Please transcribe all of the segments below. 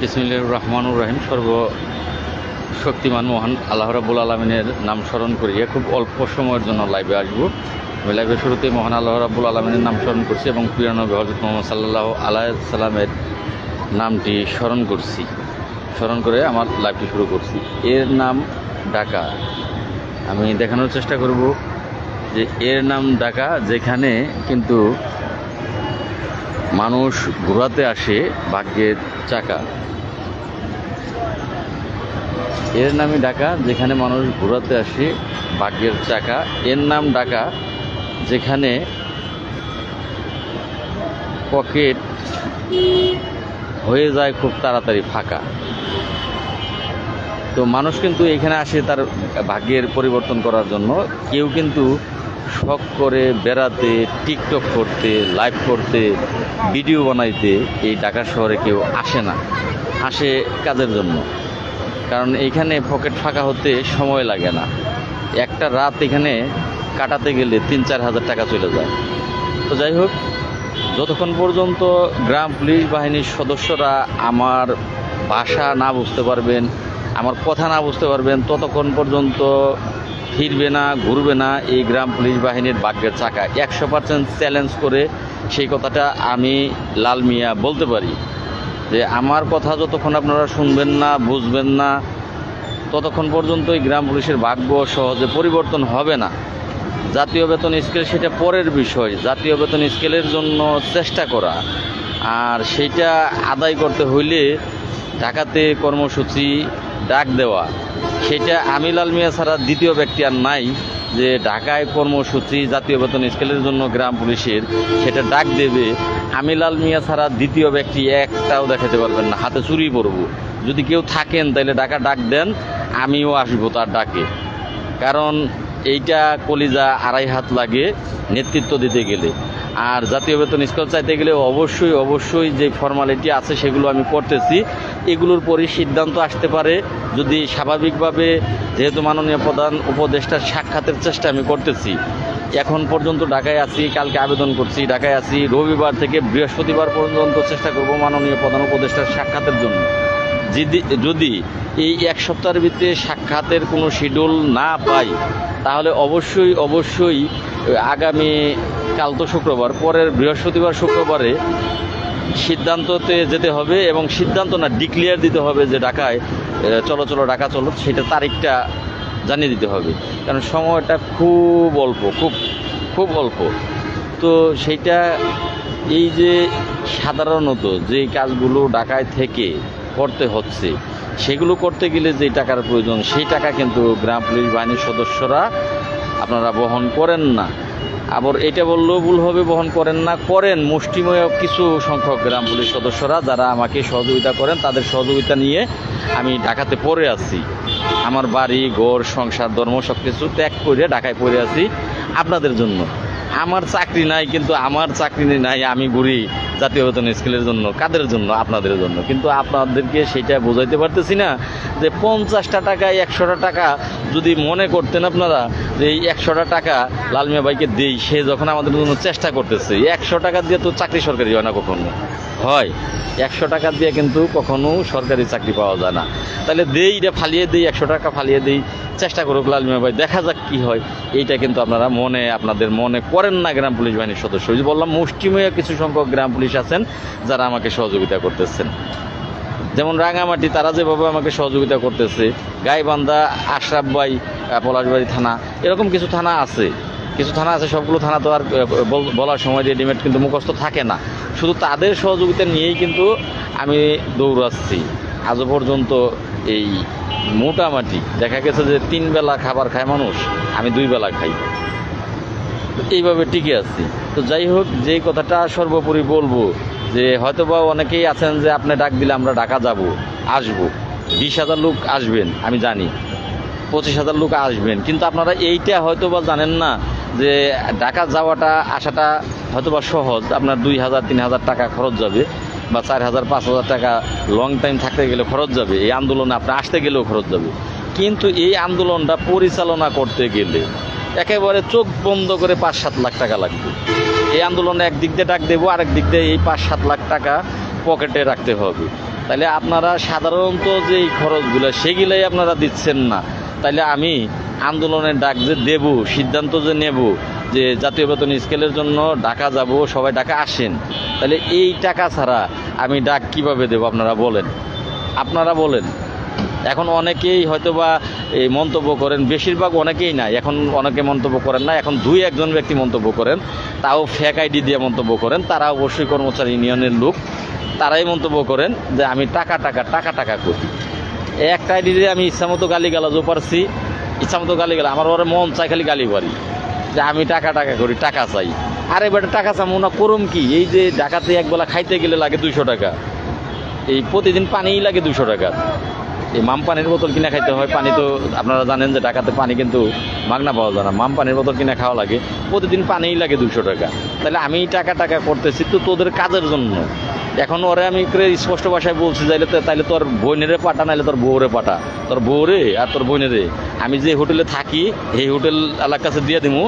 বিসমিল্লাহির রহমানুর রহিম। সর্ব শক্তিমান মহান আল্লাহ রাবুল আলমিনের নাম স্মরণ করিয়ে খুব অল্প সময়ের জন্য লাইভে আসব। আমি লাইভের শুরুতে মহান আল্লাহ রাবুল আলমিনের নাম স্মরণ করছি এবং প্রিয় নবী হজরত মোহাম্মদ সাল্লাহ সাল্লামের নামটি স্মরণ করছি। স্মরণ করে আমার লাইভটি শুরু করছি। এর নাম ঢাকা আমি দেখানোর চেষ্টা করব যে এর নাম ঢাকা যেখানে কিন্তু মানুষ ঘোরাতে আসে ভাগ্যের চাকা। এর নামই ঢাকা, যেখানে মানুষ ঘোরাতে আসে, ভাগ্যের চাকা এর নাম ঢাকা, যেখানে পকেট হয়ে যায় খুব তাড়াতাড়ি, ফাঁকা। তো মানুষ কিন্তু এখানে আসে তার ভাগ্যের পরিবর্তন করার জন্য। কেউ কিন্তু শখ করে বেড়াতে, টিকটক করতে, লাইভ করতে, ভিডিও বানাইতে এই ঢাকা শহরে কেউ আসে না। আসে কাজের জন্য। কারণ এইখানে পকেট ফাঁকা হতে সময় লাগে না। একটা রাত এখানে কাটাতে গেলে তিন চার হাজার টাকা চলে যায়। তো যাই হোক, যতক্ষণ পর্যন্ত গ্রাম পুলিশ বাহিনীর সদস্যরা আমার ভাষা না বুঝতে পারবেন, আমার কথা না বুঝতে পারবেন, ততক্ষণ পর্যন্ত ফিরবে না, ঘুরবে না এই গ্রাম পুলিশ বাহিনীর ভাগ্যের চাকা। একশো পার্সেন্ট চ্যালেঞ্জ করে সেই কথাটা আমি লাল মিয়া বলতে পারি। যে আমার কথা যতক্ষণ আপনারা শুনবেন না, বুঝবেন না, ততক্ষণ পর্যন্ত এই গ্রাম পুলিশের ভাগ্য সহজে পরিবর্তন হবে না। জাতীয় বেতন স্কেল সেটা পরের বিষয়। জাতীয় বেতন স্কেলের জন্য চেষ্টা করা। আর সেইটা আদায় করতে হইলে ঢাকাতে কর্মসূচি ডাক দেওয়া। সেটা আমি লাল মিয়া ছাড়া দ্বিতীয় ব্যক্তি আর নাই। যে ঢাকায় কর্মসূচি, জাতীয় বেতন স্কেলের জন্য গ্রাম পুলিশের, সেটা ডাক দেবে। আমিলাল মিয়া ছাড়া দ্বিতীয় ব্যক্তি একটাও দেখাতে পারবেন না। হাতে চুরি পড়ব যদি কেউ থাকেন, তাহলে ডাকা ডাক দেন, আমিও আসব তার ডাকে। কারণ এইটা কলিজা আড়াই হাত লাগে নেতৃত্ব দিতে গেলে। আর জাতীয় বেতন স্কেল চাইতে গেলে অবশ্যই অবশ্যই যে ফর্মালিটি আছে সেগুলো আমি করতেছি এগুলোর পরই সিদ্ধান্ত আসতে পারে। যদি স্বাভাবিকভাবে যেহেতু মাননীয় প্রধান উপদেষ্টার সাক্ষাতের চেষ্টা আমি করতেছি, এখন পর্যন্ত ঢাকায় আছি, কালকে আবেদন করছি, ঢাকায় আছি, রবিবার থেকে বৃহস্পতিবার পর্যন্ত চেষ্টা করব মাননীয় প্রধান উপদেষ্টার সাক্ষাতের জন্য। যদি যদি এই এক সপ্তাহের ভিতরে সাক্ষাতের কোনো শিডিউল না পাই, তাহলে অবশ্যই অবশ্যই আগামী কাল তো শুক্রবার, পরের বৃহস্পতিবার, শুক্রবারে সিদ্ধান্ততে যেতে হবে এবং সিদ্ধান্ত না ডিক্লিয়ার দিতে হবে যে ঢাকায় চলো চলো ঢাকা চলো, সেটা তারিখটা জানিয়ে দিতে হবে। কারণ সময়টা খুব অল্প, খুব খুব অল্প। তো সেইটা এই যে সাধারণত যে কাজগুলো ঢাকায় থেকে করতে হচ্ছে। সেগুলো করতে গেলে যে টাকার প্রয়োজন, সেই টাকা কিন্তু গ্রাম পুলিশ বাহিনীর সদস্যরা আপনারা বহন করেন না। আবার এটা বললেও ভুল হবে, বহন করেন না, করেন। মুষ্টিময় কিছু সংখ্যক গ্রাম পুলিশ সদস্যরা যারা আমাকে সহযোগিতা করেন, তাদের সহযোগিতা নিয়ে আমি ঢাকাতে পড়ে আছি। আমার বাড়ি, ঘর, সংসার, ধর্ম সব কিছু ত্যাগ করে ঢাকায় পড়ে আছি আপনাদের জন্য। আমার চাকরি নাই, কিন্তু আমার চাকরি নাই, আমি ঘুরি জাতীয় বেতন স্কেলের জন্য, কাদের জন্য? আপনাদের জন্য। কিন্তু আপনাদেরকে সেটা বোঝাইতে পারতেছি না যে পঞ্চাশটা টাকায় একশোটা টাকা যদি মনে করতেন আপনারা যে এই একশোটা টাকা লালমিয়া ভাইকে দেই, সে যখন আমাদের জন্য চেষ্টা করতেছে একশো টাকা দিয়ে তো চাকরি সরকারি হয় না কখনো? হয়। একশো টাকা দিয়ে কিন্তু কখনো সরকারি চাকরি পাওয়া যায় না। তাহলে দেই এটা ফালিয়ে দিই, একশো টাকা ফালিয়ে দিই, চেষ্টা করুক লালমিয়া ভাই, দেখা যাক কি হয়। এইটা কিন্তু আপনারা মনে, আপনাদের মনে করেন না গ্রাম পুলিশ বাহিনীর সদস্য। বললাম, মুষ্টিময় কিছু সংখ্যক গ্রাম পুলিশ আছেন, যারা আমাকে সহযোগিতা করতেছেন। যেমন রাঙামাটি, তারা যেভাবে আমাকে সহযোগিতা করতেছে, গাইবান্ধা, আশরাফ ভাই পলাশবাড়ি থানা, এরকম কিছু থানা আছে। কিছু থানা আছে, সবগুলো থানা তো আর বলার সময় রেডিমেড কিন্তু মুখস্থ থাকে না। শুধু তাদের সহযোগিতা নিয়েই কিন্তু আমি দৌড়াচ্ছি। আজও পর্যন্ত এই মোটামাটি দেখা গেছে যে তিন বেলা খাবার খায় মানুষ, আমি দুই বেলা খাই। এইভাবে টিকে আছি। তো যাই হোক, যেই কথাটা সর্বোপরি বলব, যে হয়তোবা অনেকেই আছেন যে আপনি ডাক দিলে আমরা ঢাকা যাব, আসব। বিশ হাজার লোক আসবেন, আমি জানি। পঁচিশ হাজার লোক আসবেন। কিন্তু আপনারা এইটা হয়তোবা জানেন না যে ঢাকা যাওয়াটা, আসাটা হয়তোবা সহজ। আপনার দুই হাজার, তিন হাজার টাকা খরচ যাবে বা চার হাজার, পাঁচ হাজার টাকা লং টাইম থাকতে গেলে খরচ যাবে। এই আন্দোলনে আপনি আসতে গেলেও খরচ যাবে। কিন্তু এই আন্দোলনটা পরিচালনা করতে গেলে একেবারে চোখ বন্ধ করে পাঁচ সাত লাখ টাকা লাগবে। এই আন্দোলনে একদিক দিয়ে ডাক দেবো, আরেক দিক দিয়ে এই পাঁচ সাত লাখ টাকা পকেটে রাখতে হবে। তাহলে আপনারা সাধারণত যে খরচগুলো, সেগুলাই আপনারা দিচ্ছেন না। তাহলে আমি আন্দোলনের ডাক যে দেব, সিদ্ধান্ত যে নেব যে জাতীয় বেতন স্কেলের জন্য ঢাকা যাব, সবাই ঢাকা আসেন তাহলে এই টাকা ছাড়া আমি ডাক কীভাবে দেব আপনারা বলেন? আপনারা বলেন। এখন অনেকেই হয়তো বা এই মন্তব্য করেন, বেশিরভাগ অনেকেই না এখন অনেকে মন্তব্য করেন না, এখন দুই একজন ব্যক্তি মন্তব্য করেন, তাও ফেক আইডি দিয়ে মন্তব্য করেন, তারা অবশ্যই কর্মচারী ইউনিয়নের লোক, তারাই মন্তব্য করেন যে আমি টাকা টাকা টাকা টাকা করি। একটা আইডি দিয়ে আমি ইচ্ছামতো গালি গালাজও পারছি, ইচ্ছামতো গালি গালা আমার মন চাই খালি গালি পারি যে আমি টাকা টাকা করি, টাকা চাই। আরে বেটা, টাকা চামো না, করুম কি? এই যে ঢাকাতে একবেলা খাইতে গেলে লাগে দুইশো টাকা, এই প্রতিদিন পানিই লাগে দুশো টাকা। এই মাম পানির বোতল কিনে খাইতে হয়, পানি তো আপনারা জানেন যে ঢাকাতে পানি কিন্তু মাগনা পাওয়া যায় না। মাম পানির বোতল কিনে খাওয়া লাগে, প্রতিদিন পানিই লাগে দুশো টাকা। তাহলে আমি টাকা টাকা করতেছি তো তোদের কাজের জন্য। এখন ওরে আমি স্পষ্ট ভাষায় বলছি যাইলে তাইলে তোর বোনেরে পাঠা, নাইলে তোর বউরে পাঠা। তোর বউরে আর তোর বোনেরে। আমি যে হোটেলে থাকি এই হোটেল এলাকার কাছে দিয়ে দিমু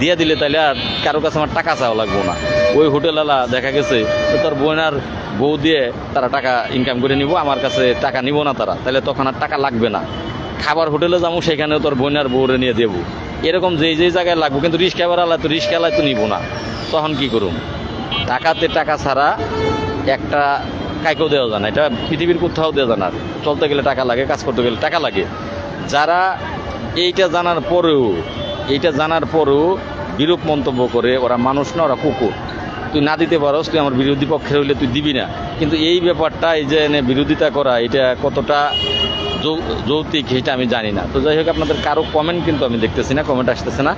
দিয়ে দিলে তাহলে আর কারও কাছে আমার টাকা চাওয়া লাগবো না। ওই হোটেলওয়ালা দেখা গেছে, তোর বোন আর বউ দিয়ে তারা টাকা ইনকাম করে নিব, আমার কাছে টাকা নিব না তারা তাহলে তখন আর টাকা লাগবে না। খাবার হোটেলে যাব, সেখানেও তোর বোন আর বউরে নিয়ে দেবো। এরকম যেই যেই জায়গায় লাগবো, কিন্তু রিস্ক আলাই তো রিস্ক আলাই তো নিব না। তখন কি করুম? টাকাতে টাকা ছাড়া একটা কাইকেও দেওয়া যায় না, এটা পৃথিবীর কোথাও দেওয়া যায় না। চলতে গেলে টাকা লাগে, কাজ করতে গেলে টাকা লাগে। যারা এইটা জানার পরেও এইটা জানার পরেও বিরূপ মন্তব্য করে ওরা মানুষ না, ওরা কুকুর। তুই না দিতে পারোস, তুই আমার বিরোধী পক্ষে হইলে তুই দিবি না। কিন্তু এই ব্যাপারটা এই যে এনে বিরোধিতা করা, এটা কতটা যৌ- যৌক্তিক সেটা আমি জানি না। তো যাই হোক, আপনাদের কারও কমেন্ট কিন্তু আমি দেখতেছি না কমেন্ট আসতেছে না।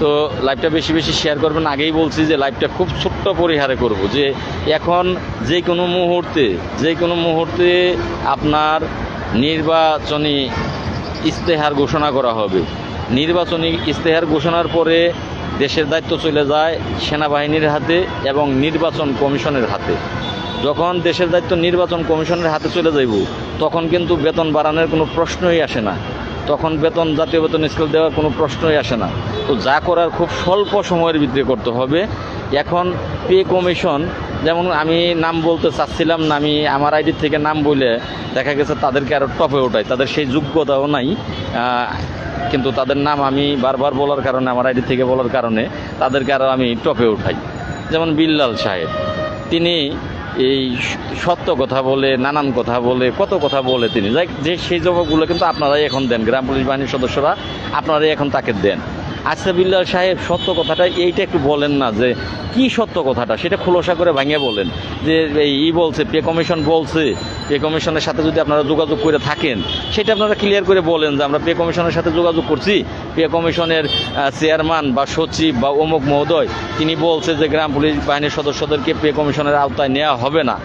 তো লাইভটা বেশি বেশি শেয়ার করবেন। আগেই বলছি যে লাইভটা খুব ছোট্ট পরিহারে করব যে এখন যে কোনো মুহূর্তে, যে কোনো মুহূর্তে আপনার নির্বাচনী ইস্তেহার ঘোষণা করা হবে। নির্বাচনী ইস্তেহার ঘোষণার পরে দেশের দায়িত্ব চলে যায় সেনাবাহিনীর হাতে এবং নির্বাচন কমিশনের হাতে। যখন দেশের দায়িত্ব নির্বাচন কমিশনের হাতে চলে যাইব, তখন কিন্তু বেতন বাড়ানোর কোনো প্রশ্নই আসে না। তখন বেতন, জাতীয় বেতন স্কেল দেওয়ার কোনো প্রশ্নই আসে না। তো যা করার খুব স্বল্প সময়ের ভিতরে করতে হবে। এখন পে কমিশন, যেমন আমি নাম বলতে চাচ্ছিলাম না, আমি আমার আইডি থেকে নাম বলে দেখা গেছে তাদেরকে আরও টপে ওঠাই। তাদের সেই যোগ্যতাও নাই। কিন্তু তাদের নাম আমি বারবার বলার কারণে, আমার আইডি থেকে বলার কারণে তাদেরকে আরও আমি টপে উঠাই। যেমন বিল্লাল সাহেব, তিনি এই সত্য কথা বলে, নানান কথা বলে, কত কথা বলে তিনি। যাই যে সেই জবাবগুলো কিন্তু আপনারাই এখন দেন, গ্রাম পুলিশ বাহিনীর সদস্যরা আপনারাই এখন তাকে দেন। আচ্ছা বিল্লাল সাহেব, সত্য কথাটা এইটা একটু বলেন না যে কি সত্য কথাটা? সেটা খোলসা করে ভাঙিয়ে বলেন যে এই বলছে, পে কমিশন বলছে পে কমিশনের সাথে যদি আপনারা যোগাযোগ করে থাকেন, সেটা আপনারা ক্লিয়ার করে বলেন যে আমরা পে কমিশনের সাথে যোগাযোগ করছি। পে কমিশনের চেয়ারম্যান বা সচিব বা অমুক মহোদয়, তিনি বলছে যে গ্রাম পুলিশ বাহিনীর সদস্যদেরকে পে কমিশনের আওতায় নেওয়া হবে না।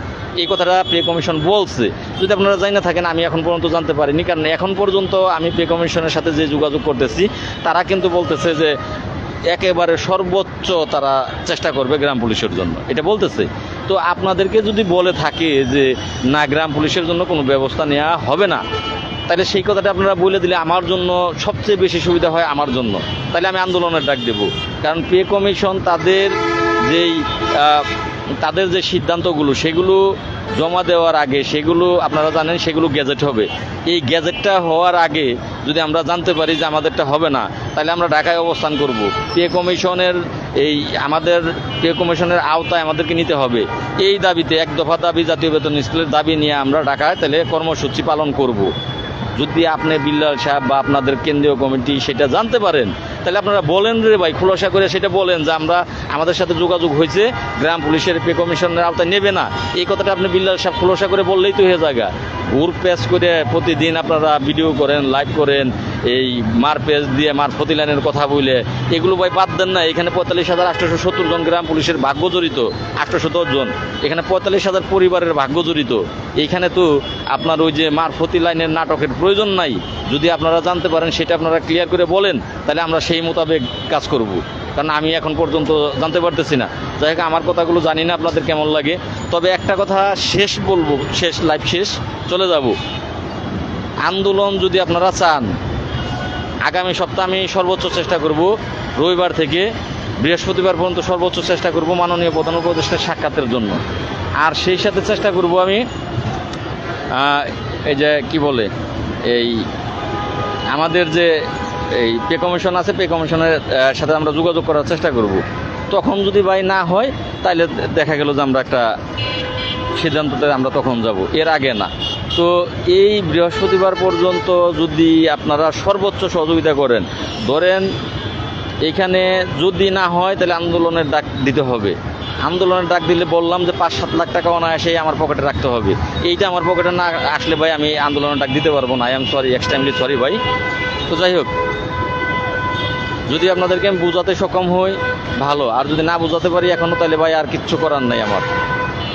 এই কথাটা পে কমিশন বলছে। যদি আপনারা জানি না থাকেন, আমি এখন পর্যন্ত জানতে পারিনি, কারণ এখন পর্যন্ত আমি পে কমিশনের সাথে যে যোগাযোগ করতেছি, তারা কিন্তু বলতেছে যে একেবারে সর্বোচ্চ তারা চেষ্টা করবে গ্রাম পুলিশের জন্য। এটা বলতেছে। তো আপনাদেরকে যদি বলে থাকে যে না, গ্রাম পুলিশের জন্য কোনো ব্যবস্থা নেওয়া হবে না, তাহলে সেই কথাটা আপনারা বলে দিলে আমার জন্য সবচেয়ে বেশি সুবিধা হয় আমার জন্য। তাহলে আমি আন্দোলনের ডাক দেব। কারণ পে কমিশন তাদের যেই তাদের যে সিদ্ধান্তগুলো, সেগুলো জমা দেওয়ার আগে, সেগুলো আপনারা জানেন, সেগুলো গ্যাজেট হবে। এই গ্যাজেটটা হওয়ার আগে যদি আমরা জানতে পারি যে আমাদেরটা হবে না, তাহলে আমরা ঢাকায় অবস্থান করব। পে কমিশনের এই আমাদের পে কমিশনের আওতায় আমাদেরকে নিতে হবে। এই দাবিতে এক দফা দাবি জাতীয় বেতন স্কুলের দাবি নিয়ে আমরা ঢাকায় তাহলে কর্মসূচি পালন করব। যদি আপনি বিল্লাল সাহেব বা আপনাদের কেন্দ্রীয় কমিটি সেটা জানতে পারেন, তাহলে আপনারা বলেন রে ভাই, খোলাসা করে সেটা বলেন যে আমরা আমাদের সাথে যোগাযোগ হয়েছে, গ্রাম পুলিশের পে কমিশনের আওতায় নেবে না। এই কথাটা আপনি বিল্লাল সাহেব খোলাসা করে বললেই তো হয়ে জায়গা ঘুর পেজ করে প্রতিদিন আপনারা ভিডিও করেন, লাইভ করেন, এই মার পেজ দিয়ে মার প্রতিলাইনের কথা বলে এগুলো ভাই বাদ দেন না, এখানে পঁয়তাল্লিশ হাজার আটশোশো সত্তর জন গ্রাম পুলিশের ভাগ্য জড়িত আটশোশো জন। এখানে পঁয়তাল্লিশ হাজার পরিবারের ভাগ্য জড়িত। এইখানে তো আপনার ওই যে মার লাইনের নাটকের প্রয়োজন নাই। যদি আপনারা জানতে পারেন, সেটা আপনারা ক্লিয়ার করে বলেন, তাহলে আমরা সেই মোতাবেক কাজ করব। কারণ আমি এখন পর্যন্ত জানতে পারতেছি না। যাই হোক, আমার কথাগুলো জানি না আপনাদের কেমন লাগে। তবে একটা কথা শেষ বলব, শেষ লাইফ শেষ, চলে যাব। আন্দোলন যদি আপনারা চান, আগামী সপ্তাহে আমি সর্বোচ্চ চেষ্টা করব, রবিবার থেকে বৃহস্পতিবার পর্যন্ত সর্বোচ্চ চেষ্টা করব মাননীয় প্রধান উপদেষ্টার সাক্ষাতের জন্য। আর সেই সাথে চেষ্টা করব আমি এই যে, কি বলে এই আমাদের যে এই পে কমিশন আছে, পে কমিশনের সাথে আমরা যোগাযোগ করার চেষ্টা করব। তখন যদি ভাই না হয় তাহলে দেখা গেল যে আমরা একটা সিদ্ধান্ততে আমরা তখন যাব। এর আগে না। তো এই বৃহস্পতিবার পর্যন্ত যদি আপনারা সর্বোচ্চ সহযোগিতা করেন, ধরেন এখানে যদি না হয়, তাহলে আন্দোলনের ডাক দিতে হবে। আন্দোলনের ডাক দিলে বললাম যে পাঁচ সাত লাখ টাকা অনায়াসে আমার পকেটে রাখতে হবে। এইটা আমার পকেটে না আসলে ভাই আমি আন্দোলনের ডাক দিতে পারব না। I am sorry extremely sorry ভাই। তো যাই হোক, যদি আপনাদেরকে আমি বোঝাতে সক্ষম হই, ভালো। আর যদি না বোঝাতে পারি এখনও তাহলে ভাই আর কিচ্ছু করার নাই আমার।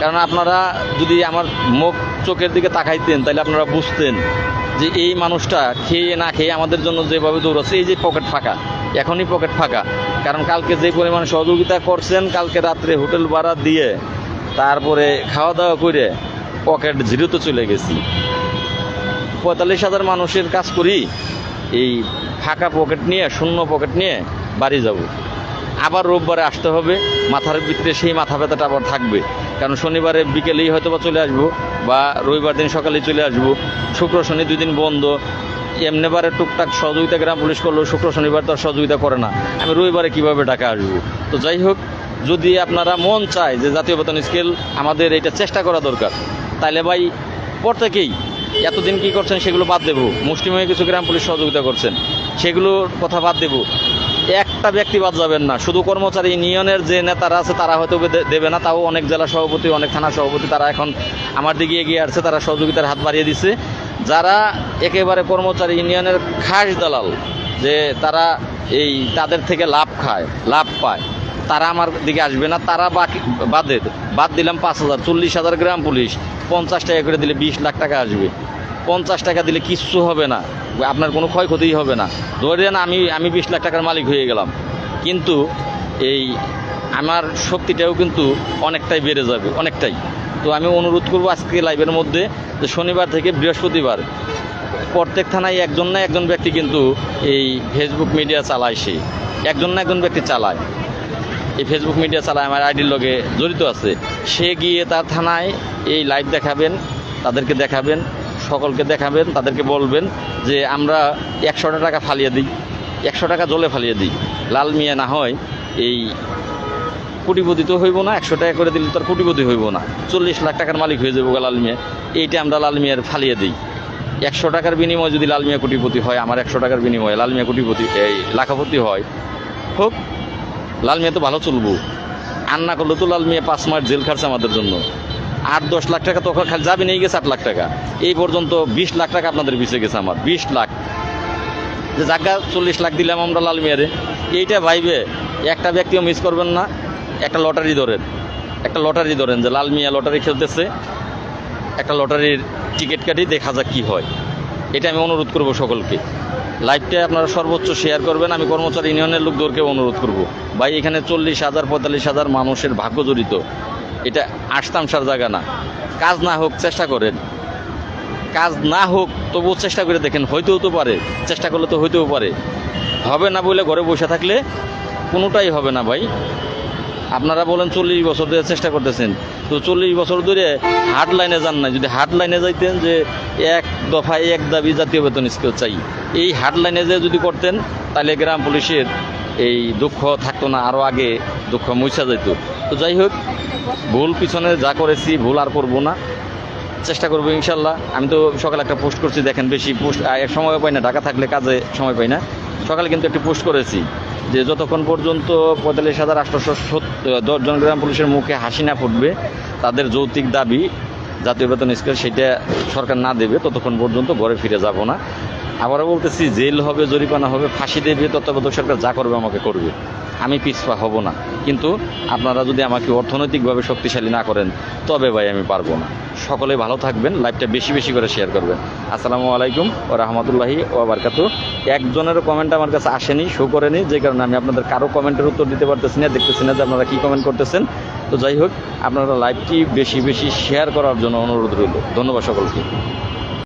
কারণ আপনারা যদি আমার মুখ চোখের দিকে তাকাইতেন, তাহলে আপনারা বুঝতেন যে এই মানুষটা খেয়ে না খেয়ে আমাদের জন্য যেভাবে দৌড়াচ্ছে, এই যে পকেট ফাঁকা। এখনই পকেট ফাঁকা। কারণ কালকে যে পরিমাণ সহযোগিতা করছেন, কালকে রাত্রে হোটেল ভাড়া দিয়ে তারপরে খাওয়া দাওয়া করে পকেট জিরোতে চলে গেছি। পঁয়তাল্লিশ হাজার মানুষের কাজ করি, এই ফাঁকা পকেট নিয়ে, শূন্য পকেট নিয়ে বাড়ি যাব। আবার রোববারে আসতে হবে, মাথার ভিতরে সেই মাথা ব্যথাটা আবার থাকবে। কারণ শনিবারে বিকেলেই হয়তো বা চলে আসব, বা রবিবার দিন সকালেই চলে আসব। শুক্র, শনি দুই দিন বন্ধ এমনিবারে টুকটাক সহযোগিতা গ্রাম পুলিশ করলেও শুক্র শনিবার তো সহযোগিতা করে না। আমি রবিবারে কীভাবে টাকা আসব? তো যাই হোক, যদি আপনারা মন চায় যে জাতীয় বেতন স্কেল আমাদের এটা চেষ্টা করা দরকার তাহলে ভাই প্রত্যেকেই এতদিন কি করছেন সেগুলো বাদ দেবো। মুসলিমে কিছু গ্রাম পুলিশ সহযোগিতা করছেন, সেগুলোর কথা বাদ দেবো। একটা ব্যক্তি বাদ যাবেন না, শুধু কর্মচারী ইউনিয়নের যে নেতারা আছে তারা হয়তো দেবে না, তাও অনেক জেলা সভাপতি, অনেক থানা সভাপতি, তারা এখন আমার দিকে এগিয়ে আসছে, তারা সহযোগিতার হাত বাড়িয়ে দিচ্ছে যারা একেবারে কর্মচারী ইউনিয়নের খাস দালাল, যে তারা এই তাদের থেকে লাভ খায়, লাভ পায়, তারা আমার দিকে আসবে না, তারা বাকি বাদে, বাদ দিলাম পাঁচ হাজার, চল্লিশ হাজার গ্রাম পুলিশ, পঞ্চাশ টাকা করে দিলে বিশ লাখ টাকা আসবে, পঞ্চাশ টাকা দিলে কিচ্ছু হবে না, আপনার কোনো ক্ষয়ক্ষতিই হবে না ধরেন আমি আমি বিশ লাখ টাকার মালিক হয়ে গেলাম, কিন্তু এই আমার শক্তিটাও কিন্তু অনেকটাই বেড়ে যাবে, অনেকটাই। তো আমি অনুরোধ করব আজকে লাইভের মধ্যে যে শনিবার থেকে বৃহস্পতিবার প্রত্যেক থানায় একজন না একজন ব্যক্তি কিন্তু এই ফেসবুক মিডিয়া চালায় সে। একজন না একজন ব্যক্তি চালায়। এই ফেসবুক মিডিয়া চালায়, আমার আইডির লগে জড়িত আছে। সে গিয়ে তার থানায় এই লাইভ দেখাবেন, তাদেরকে দেখাবেন, সকলকে দেখাবেন, তাদেরকে বলবেন যে আমরা একশোটা টাকা ফালিয়ে দিই, একশো টাকা জলে ফালিয়ে দিই। লাল মিয়া না হয় এই কোটিপতি তো হইব না, একশো টাকা করে দিলে তো আর কোটিপতি হইব না। চল্লিশ লাখ টাকার মালিক হয়ে যাব লাল মিয়া। এইটা আমরা লাল মিয়ার ফালিয়ে দিই। একশো টাকার বিনিময়ে যদি লাল মিয়া কোটিপতি হয়, আমার একশো টাকার বিনিময়ে লাল মিয়া কোটিপতি, এই লাখাপতি হয়। হোক, লাল মিয়া তো ভালো চলবো। আর না করলে তো লাল মিয়া পাঁচ মাস জেল খাটছে আমাদের জন্য। আট দশ লাখ টাকা তো খালি যাবে নিয়ে গেছে আট লাখ টাকা। এই পর্যন্ত বিশ লাখ টাকা আপনাদের পিছিয়ে গেছে আমার, বিশ লাখ। যে জায়গা চল্লিশ লাখ দিলাম আমরা লাল মিয়ারে। এইটা ভাইবে, একটা ব্যক্তিও মিস করবেন না। একটা লটারি ধরেন, একটা লটারি ধরেন যে লাল মিয়া লটারি খেলতেছে, একটা লটারির টিকিট কাটি দেখা যাক কী হয়। এটা আমি অনুরোধ করব সকলকে। লাইভটা আপনারা সর্বোচ্চ শেয়ার করবেন, আমি কর্মচারী ইউনিয়নের লোকদেরকে অনুরোধ করব। ভাই, এখানে চল্লিশ হাজার, পঁয়তাল্লিশ হাজার মানুষের ভাগ্য জড়িত। এটা আশতামশার জায়গা না। কাজ না হোক, চেষ্টা করেন। কাজ না হোক, তবুও চেষ্টা করে দেখেন, হইতেও তো পারে। চেষ্টা করলে তো হইতেও পারে। হবে না বলে ঘরে বসে থাকলে কোনোটাই হবে না ভাই। আপনারা বলেন চল্লিশ বছর ধরে চেষ্টা করতেছেন। তো চল্লিশ বছর ধরে হার্ড লাইনে যান না যদি হার্ড লাইনে যাইতেন যে এক দফায় এক দাবি জাতীয় বেতন স্কেল চাই। এই হার্ড লাইনে যে যদি করতেন, তাহলে গ্রাম পুলিশের এই দুঃখ থাকতো না আরও আগে দুঃখ মুছা যেত তো যাই হোক, ভুল পিছনে যা করেছি, ভুল আর করব না। চেষ্টা করব ইনশাল্লাহ। আমি তো সকালে একটা পোস্ট করছি, দেখেন বেশি পোস্ট সময় পাই না, ঢাকা থাকলে কাজে সময় পাই না। সকালে কিন্তু একটি পোস্ট করেছি। যে যতক্ষণ পর্যন্ত পঁয়তাল্লিশ হাজার আটশোশো সত্তর গ্রাম পুলিশের মুখে হাসি না ফুটবে, তাদের যৌতিক দাবি জাতীয় বেতন স্কেল সেটা সরকার না দেবে, ততক্ষণ পর্যন্ত ঘরে ফিরে যাব না। আবারও বলতেছি, জেল হবে, জরিমানা হবে, ফাঁসি দেবে তত্ত্বাবধায়ক সরকার যা করবে আমাকে করবে। আমি পিছপা হব না। কিন্তু আপনারা যদি আমাকে অর্থনৈতিকভাবে শক্তিশালী না করেন, তবে ভাই আমি পারব না। সকলে ভালো থাকবেন, লাইভটা বেশি বেশি করে শেয়ার করবেন। আসসালামু আলাইকুম ও রহমতুল্লাহি ও বারকাতু। একজনেরও কমেন্ট আমার কাছে আসেনি শো করেনি, যে কারণে আমি আপনাদের কারও কমেন্টের উত্তর দিতে পারতেছি না, দেখতেছি না যে আপনারা কী কমেন্ট করতেছেন। তো যাই হোক, আপনারা লাইভটি বেশি বেশি শেয়ার করার জন্য অনুরোধ রইল। ধন্যবাদ সকলকে।